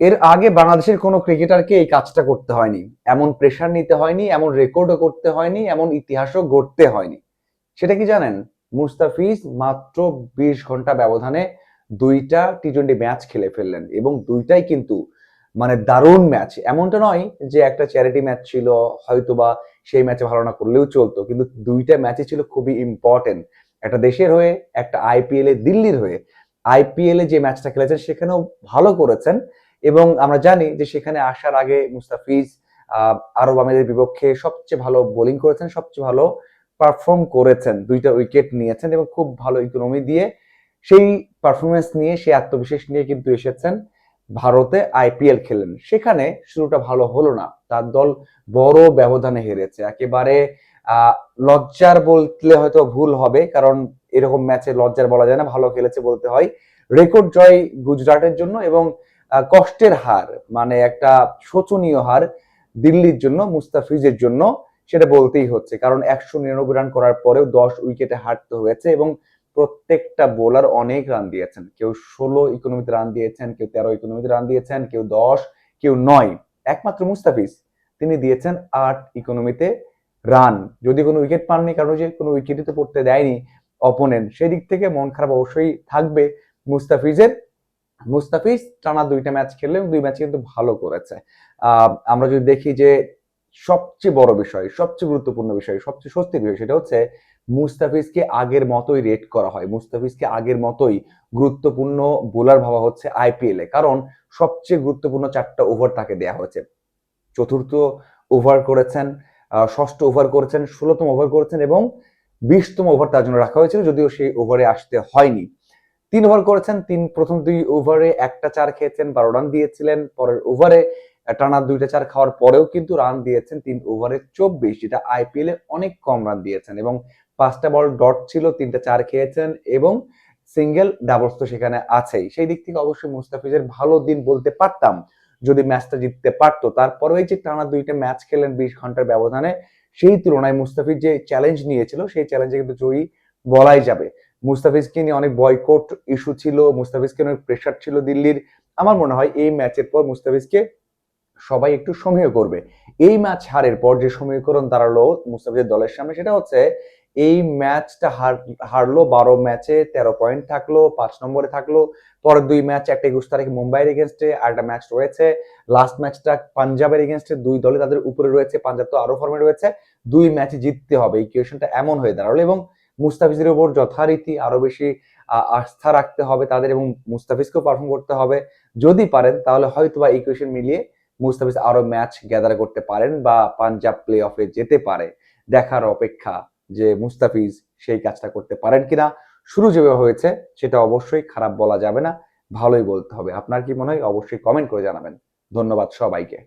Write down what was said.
এর আগে বাংলাদেশের কোনো ক্রিকেটারকে এই কাজটা করতে হয়নি। এমন প্রেশার নিতে হয়নি, এমন রেকর্ডও করতে হয়নি, এমন ইতিহাসও গড়তে হয়নি। সেটা কি জানেন? মুস্তাফিজ মাত্র বিশ ঘণ্টা ব্যবধানে দুইটা টি টোয়েন্টি ম্যাচ খেলে ফেললেন এবং দুইটাই কিন্তু মানে দারুণ ম্যাচ এমনটা নয় যে একটা চ্যারিটি ম্যাচ ছিল, হয়তোবা সেই ম্যাচে ভালো না করলেও চলতো, কিন্তু দুইটা ম্যাচই ছিল খুবই ইম্পর্টেন্ট একটা দেশের হয়ে, একটা আইপিএল দিল্লির হয়ে। আইপিএল যে ম্যাচটা খেলেছেন, সেখানেও ভালো করেছেন। এবং আমরা জানি যে সেখানে আসার আগে মুস্তাফিজ আরব আমিরের বিপক্ষে সবচেয়ে ভালো বোলিং করেছেন, সবচেয়ে ভালো পারফর্ম করেছেন। দুইটা উইকেট নিয়েছেন এবং খুব ভালো ইকোনমি দিয়ে সেই পারফরমেন্স নিয়ে, সেই আত্মবিশ্বাস নিয়ে কিন্তু এসেছেন ভারতে আইপিএল খেলেন। সেখানে শুরুটা ভালো হলো না। তার দল বড় ব্যবধানে হেরেছে। একেবারে লজ্জার বললে হয়তো ভুল হবে, কারণ এরকম ম্যাচে লজ্জার বলা যায় না, ভালো খেলেছে বলতে হয়। রেকর্ড জয় গুজরাটের জন্য এবং কষ্টের হার মানে একটা শোচনীয় হার দিল্লির জন্য, মুস্তাফিজের জন্য, সেটা বলতেই হচ্ছে। কারণ একশো নিরানব্বই রান করার পরেও দশ উইকেটে হারতে হয়েছে এবং প্রত্যেকটা বোলার অনেক রান দিয়েছেন। কেউ ষোলো ইকোনমিতে রান দিয়েছেন, কেউ তেরো ইকোনমিতে রান দিয়েছেন, কেউ দশ, কেউ নয়। একমাত্র মুস্তাফিজ, তিনি দিয়েছেন আট ইকোনমিতে রান যদি কোনো উইকেট পাননি, কারণ যে কোনো উইকেটই তো পড়তে দেয়নি অপোনেন্ট সেদিক থেকে মন খারাপ অবশ্যই থাকবে মুস্তাফিজের। মুস্তাফিজ টানা দুইটা ম্যাচ খেললে দুই ম্যাচ কিন্তু ভালো করেছে। আমরা যদি দেখি যে সবচেয়ে বড় বিষয়, সবচেয়ে গুরুত্বপূর্ণ বিষয়, সবচেয়ে স্বস্তির বিষয় সেটা হচ্ছে মুস্তাফিজকে আগের মতোই রেট করা হয়। মুস্তাফিজকে আগের মতোই গুরুত্বপূর্ণ বোলার ভাবা হচ্ছে আইপিএল এ। কারণ সবচেয়ে গুরুত্বপূর্ণ চারটা ওভার তাকে দেয়া হয়েছে। চতুর্থ ওভার করেছেন ষষ্ঠ ওভার করেছেন, ষোলোতম ওভার করেছেন এবং বিশতম ওভার তার জন্য রাখা হয়েছিল, যদিও সেই ওভারে আসতে হয়নি। তিন ওভার করেছেন, তিন, প্রথম দুই ওভারে একটা চার খেয়েছেন, বারো রান দিয়েছিলেন, পরের ওভারে টানা দুইটা চার খাওয়ার পরেও কিন্তু রান দিয়েছেন, তিন ওভারে চব্বিশ, যেটা আইপিএল এ অনেক কম রান দিয়েছেন এবং পাঁচটা বল ডট ছিল, তিনটা চার খেয়েছেন এবং সিঙ্গেল ডাবলস তো সেখানে আছেই। সেই দিক থেকে অবশ্যই মুস্তাফিজের ভালো দিন বলতে পারতাম, যদি ম্যাচটা জিততে পারতো। তারপরে এই যে টানা দুইটা ম্যাচ খেলেন বিশ ঘণ্টার ব্যবধানে, সেই তুলনায় মুস্তাফিজ যে চ্যালেঞ্জ নিয়েছিল, সেই চ্যালেঞ্জে কিন্তু জয়ী বলাই যাবে। মুস্তাফিজকে নিয়ে অনেক বয়কট ইস্যু ছিল, মুস্তাফিজকে অনেক প্রেশার ছিল দিল্লির। আমার মনে হয় এই ম্যাচের পর মুস্তাফিজকে সবাই একটু সমীহ করবে। এই ম্যাচ হারের পর যে সমীকরণ দাঁড়াল মুস্তাফিজের দলের সামনে, সেটা হচ্ছে এই ম্যাচটা হার, হারলো, বারো ম্যাচে তেরো পয়েন্ট থাকল, পাঁচ নম্বরে থাকল। পরের দুই ম্যাচ একটা একুশ তারিখ মুম্বাইয়ের এগেনস্টে আর একটা ম্যাচ রয়েছে। লাস্ট ম্যাচটা পাঞ্জাবের এগেনস্টে দুই দলে তাদের উপরে রয়েছে, পাঞ্জাব তো আরও ফর্মে রয়েছে। দুই ম্যাচে জিততে হবে। এই কোয়েশনটা এমন হয়ে দাঁড়াল এবং মুস্তাফিজের উপর যথারীতি আরও বেশি আস্থা রাখতে হবে তাদের এবং মুস্তাফিজকেও পারফর্ম করতে হবে। যদি পারেন, তাহলে হয়তো বা ইকুয়েশন মিলিয়ে মুস্তাফিজ আরও ম্যাচ গ্যাদার করতে পারেন বা পাঞ্জাব প্লে অফে যেতে পারে। দেখার অপেক্ষা যে মুস্তাফিজ সেই কাজটা করতে পারেন কিনা, শুরু যেভাবে হয়েছে সেটা অবশ্যই খারাপ বলা যাবে না, ভালোই বলতে হবে। আপনার কি মনে হয়? অবশ্যই কমেন্ট করে জানাবেন। ধন্যবাদ সবাইকে।